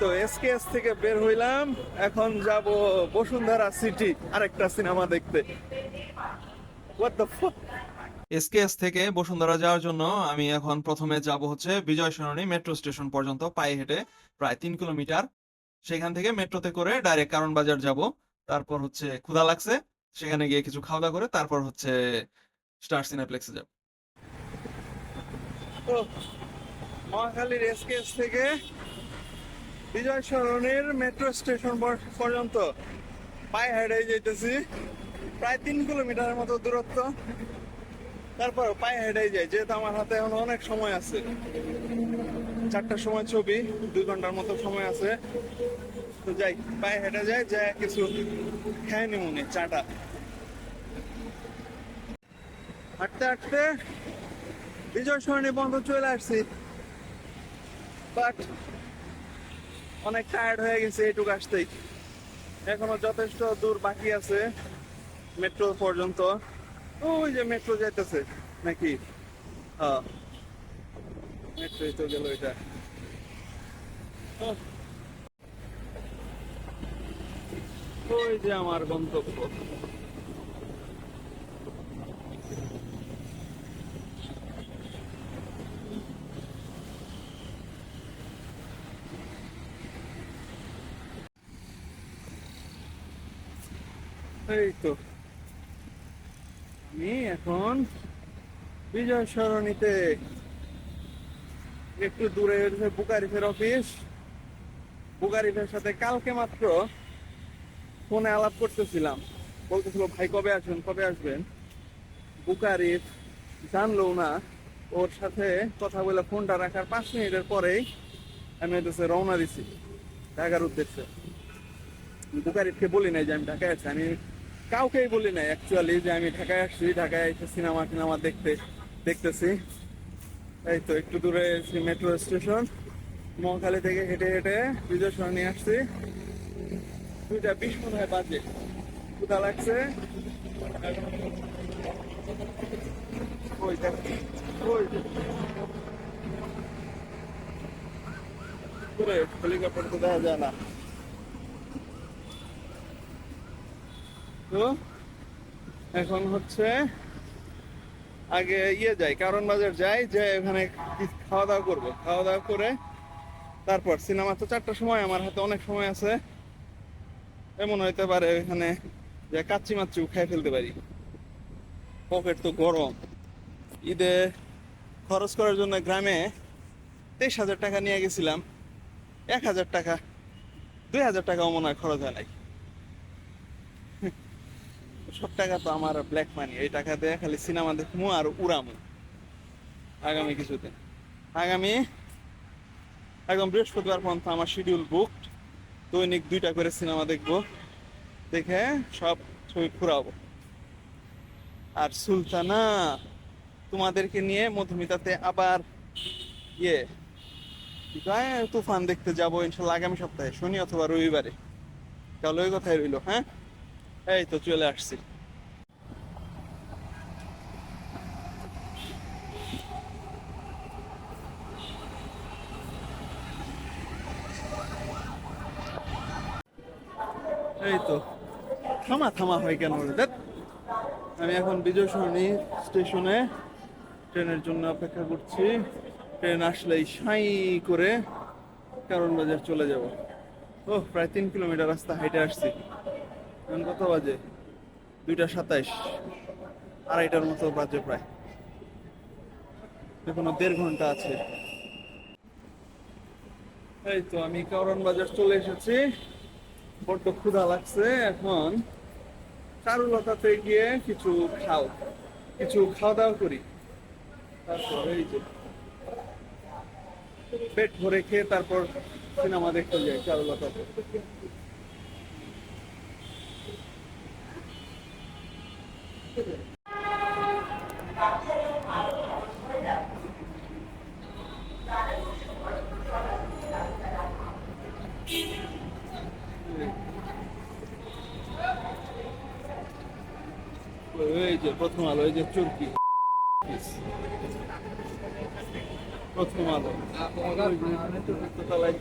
তো এসকেএস থেকে বের হইলাম। এখন যাব বসুন্ধরা সিটি আরেকটা সিনেমা দেখতে। The fuck? এসকেএস থেকে বসুন্ধরা যাওয়ার জন্য আমি এখন প্রথমে যাব হচ্ছে বিজয় সরণি মেট্রো স্টেশন পর্যন্ত পায়ে হেঁটে প্রায় তিন কিলোমিটার। সেখান থেকে মেট্রোতে করে ডাইরেক্ট কারণ বাজার যাব। তারপর হচ্ছে ক্ষুধা লাগছে সেখানে গিয়ে কিছু খাওয়া দাওয়া করে তারপর হচ্ছে স্টার সিনেপ্লেক্সে যাব। মহাখালীর এসকেএস থেকে বিজয় সরণির মেট্রো স্টেশন পর্যন্ত পায়ে হেঁটে যেতেছি প্রায় তিন কিলোমিটারের মতো দূরত্ব। তারপর পায়ে হেঁটেই যাই, যেহেতু আমার হাতে এখন অনেক সময় আছে। চারটার সময় ছবি, দুই ঘণ্টার মতো সময় আছে। তো যাই, পায়ে হেঁটে যাই, যা কিছু খেয়ে নিমুনি চাটা। হাঁটতে হাঁটতে বিজয় সরণি বন্ধ চলে আসছি। বাট অনেক টায়ার্ড হয়ে গেছে এটুকু আসতেই। এখনও যথেষ্ট দূর বাকি আছে মেট্রো পর্যন্ত। ওই যে মেট্রো যাইতেছে নাকি? হ্যাঁ। মেট্রোই তো গেল এটা। ওই যে আমার গন্তব্য। এই তো আমি এখন বিজয় সরণিতে একটু দূরে হচ্ছে বুকারিফের অফিস। বুকারিফের সাথে কালকে মাত্র ফোনে আলাপ করতেছিলাম। বলতেছিল, ভাই, কবে আসবেন? কবে আসবেন? বুকারিফ জানলো না। ওর সাথে কথা বলে ফোনটা রাখার পাঁচ মিনিটের পরেই আমি হচ্ছে রওনা দিছি। ঢাকার উদ্দেশ্যে। বুকারিফকে বলি নাই যে আমি ঢাকায় আছি। আমি কাউকেই বলি নাই অ্যাকচুয়ালি যে আমি ঢাকায় আসছি, ঢাকায় এসে সিনেমা টিনেমা দেখতে, দেখতেছি। এই তো, একটু দূরে মেট্রো স্টেশন মহাখালী থেকে হেঁটে হেঁটে বিজয় সরণি আসছি। দুইটা বিশ মনে হয় বাজে। ক্ষুধা লাগছে। হেলিকপ্টার তো দেখা যায় না। তো এখন হচ্ছে আগে ইয়ে যাই, কারণ বাজার যাই যে ওখানে খাওয়া দাওয়া করব। খাওয়া দাওয়া করে তারপর সিনেমা তো চারটার সময়, আমার হাতে অনেক সময় আছে। এমন হইতে পারে এখানে যে কাচ্চি মাচ্চু খাই ফেলতে পারি। পকেট তো গরম। ঈদে খরচ করার জন্য গ্রামে তেইশ হাজার টাকা নিয়ে গেছিলাম। এক হাজার টাকা, দুই হাজার টাকাও মনে হয় খরচ হয় নাই। সব টাকা তো আমার ব্ল্যাক মানি এই টাকা দিয়ে খালি সিনেমা দেখব আর উড়ামু। আগামী কিছুদিন। আগামী একদম বৃহস্পতিবার পর্যন্ত আমার শিডিউল বুকড দৈনিক দুইটা করে সিনেমা দেখব। দেখে সব ছবি ফুরাবো। আর সুলতানা, তোমাদেরকে নিয়ে মধুমিতাতে আবার ইয়ে কি কয়, তুফান দেখতে যাব ইনশাল্লাহ আগামী সপ্তাহে, শনি অথবা রবিবারে। তাহলে ওই কথাই রইল হ্যাঁ? এই তো চলে আসছি এই তো, থামা থামা হয় কেন? ধ্যাৎ। আমি এখন বিজয় সরণি স্টেশনে ট্রেনের জন্য অপেক্ষা করছি ট্রেন আসলেই সাই করে কারণ বাজার চলে যাব ও প্রায় তিন কিলোমিটার রাস্তা হাইটে আসছি এখন কত বাজে? দুইটা সাতাইশ। আড়াইটার মতো বাজে প্রায়। এখনও দেড় ঘণ্টা আছে। এই তো আমি কারণ বাজার চলে এসেছি। বড্ড ক্ষুধা লাগছে এখন। চারুলতাতে গিয়ে কিছু খাও। কিছু খাওয়া দাওয়া করি। তারপর এই যে পেট ভরে খেয়ে তারপর সিনেমা দেখতে যাই চারুলতাতে। প্রথম আলো, এই যে চুরকি। প্রথম আলো।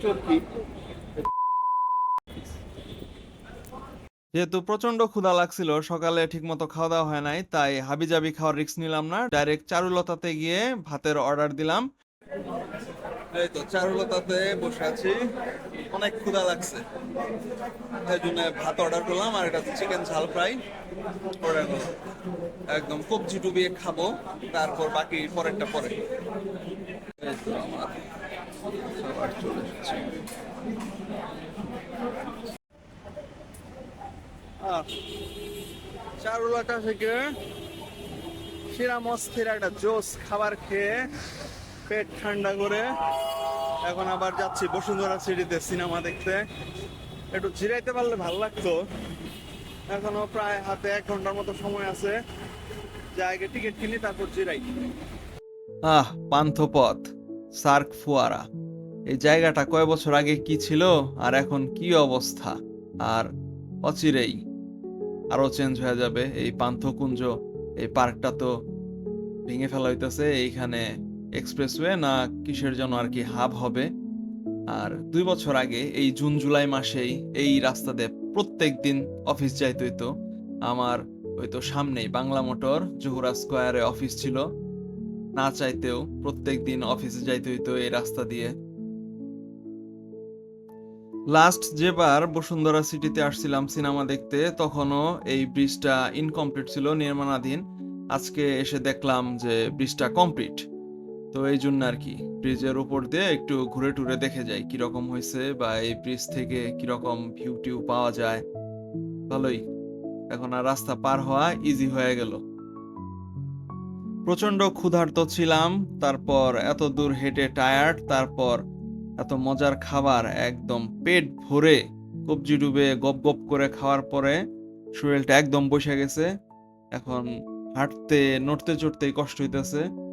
চুরকি। যেহেতু প্রচণ্ড ক্ষুধা লাগছিল, সকালে ঠিকমতো খাওয়া দাওয়া হয় নাই, তাই হাবিজাবি খাওয়ার রিস্ক নিলাম না। ডাইরেক্ট চারুলতাতে গিয়ে ভাতের অর্ডার দিলাম। এই তো চারুলতাতে বসে আছি। অনেক ক্ষুধা লাগছে। এই জন্য ভাত অর্ডার করলাম আর এটা চিকেন ঝাল ফ্রাই অর্ডার করলাম। একদম কবজি ডুবিয়ে খাব তারপর বাকি পরেরটা পরে। খাবার চলে আহ, চারুলাটা থেকে সেরা মস্থির একটা জোস খাবার খেয়ে পেট ঠান্ডা করে এখন আবার যাচ্ছি বসুন্ধরা সিটিতে সিনেমা দেখতে। একটু জিরাইতে পারলে ভালো লাগতো। এখনও প্রায় হাতে এক ঘণ্টার মতো সময় আছে। আগে টিকিট কিনি, তারপর জিরাই আহ, পান্থপথ সার্ক ফুয়ারা এই জায়গাটা কয় বছর আগে কি ছিল আর এখন কি অবস্থা? আর অচিরেই আরও চেঞ্জ হয়ে যাবে। এই পান্থকুঞ্জ, এই পার্কটা তো ভেঙে ফেলা হইতেছে। এইখানে এক্সপ্রেসওয়ে না কিসের জন্য আর কি হাব হবে? আর দুই বছর আগে, এই জুন, জুলাই মাসেই এই রাস্তা দিয়ে প্রত্যেক দিন অফিস যাইতে হইতো। আমার ওই তো সামনেই বাংলা মোটর, জহুরা স্কোয়ারে অফিস ছিল। না চাইতেও প্রত্যেক দিন অফিসে যাইতে হইতো এই রাস্তা দিয়ে। লাস্ট যেবার বসুন্ধরা সিটিতে আসছিলাম সিনেমা দেখতে, তখনও এই ব্রিজটা ইনকমপ্লিট ছিল নির্মাণাধীন। আজকে এসে দেখলাম যে ব্রিজটা কমপ্লিট তো এই জন্য আর কি ব্রিজের উপর দিয়ে একটু ঘুরে টুরে দেখে যাই কীরকম হয়েছে বা এই ব্রিজ থেকে কীরকম ভিউ টিউ পাওয়া যায়। ভালোই, এখন আর রাস্তা পার হওয়া ইজি হয়ে গেল। প্রচণ্ড ক্ষুধার্ত ছিলাম, তারপর এত দূর হেঁটে টায়ার্ড তারপর এত মজার খাবার একদম পেট ভরে কবজি ডুবে গপ গপ করে খাওয়ার পরে শরীরটা একদম বসে গেছে। এখন হাঁটতে, নড়তে চড়তেই কষ্ট হইতেছে।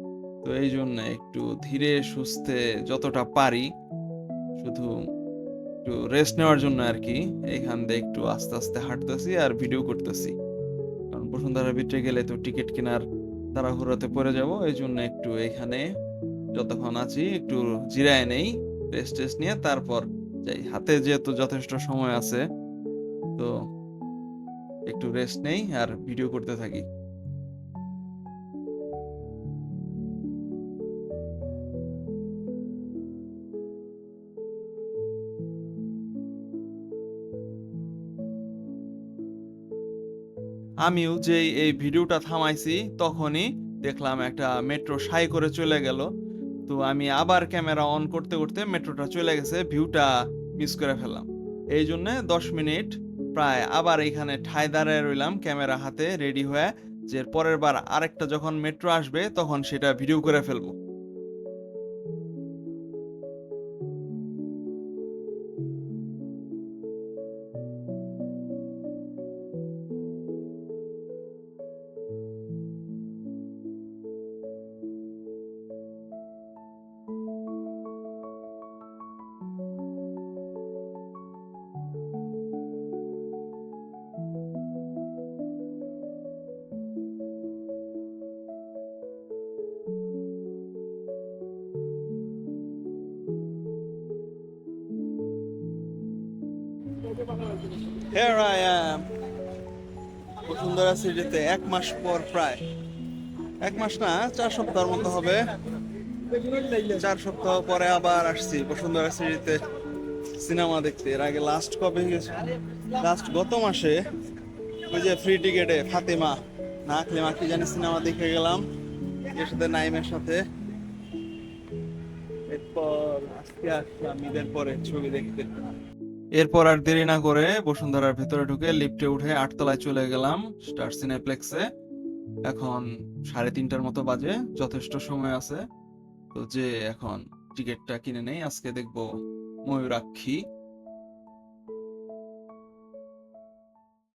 তো এই জন্য একটু ধীরে সুস্থে যতটা পারি, শুধু একটু রেস্ট নেওয়ার জন্য আর কি, এইখান দিয়ে একটু আস্তে আস্তে হাঁটতেছি আর ভিডিও করতেছি। কারণ বসুন্ধরা ভিতরে গেলে তো টিকিট কেনার তাড়াহুড়োতে পড়ে যাব, এই জন্য একটু এখানে যতক্ষণ আছি একটু জিরায় নেই রেস্ট টেস্ট নিয়ে তারপর যাই। হাতে যেহেতু যথেষ্ট সময় আছে, তো একটু রেস্ট নেই আর ভিডিও করতে থাকি। আমিও যেই এই ভিডিওটা থামাইছি, তখনই দেখলাম একটা মেট্রো সাই করে চলে গেল। তো আমি আবার ক্যামেরা অন করতে করতে মেট্রোটা চলে গেছে, ভিউটা মিস করে ফেললাম। এই জন্যে দশ মিনিট প্রায় আবার এখানে ঠায় দাঁড়ায় রইলাম ক্যামেরা হাতে রেডি হয়ে, যে পরের বার আরেকটা যখন মেট্রো আসবে, তখন সেটা ভিডিও করে ফেলব। Here I am. বসুন্ধরা সিটিতে এক মাস পর প্রায়। এক মাস না, চার সপ্তাহের মতো হবে। চার সপ্তাহ পরে আবার আসছি বসুন্ধরা সিটিতে সিনেমা দেখতে। এর আগে লাস্ট কবে লাস্ট গত মাসে ওই যে ফ্রি টিকেটে ফাতেমা, না আঁকলিমা কি জানি সিনেমা দেখে গেলাম। এর সাথে নাইমের সাথে। এরপর আজকে আসলাম ঈদের পরে ছবি দেখতে। এরপর আর দেরি না করে বসুন্ধরার ভেতরে ঢুকে লিফটে উঠে আটতলায় চলে গেলাম স্টার সিনেপ্লেক্সে। এখন সাড়ে তিনটার মতো বাজে, যথেষ্ট সময় আছে। তো যে এখন টিকিটটা কিনে নেই, আজকে দেখব ময়ূরাক্ষী।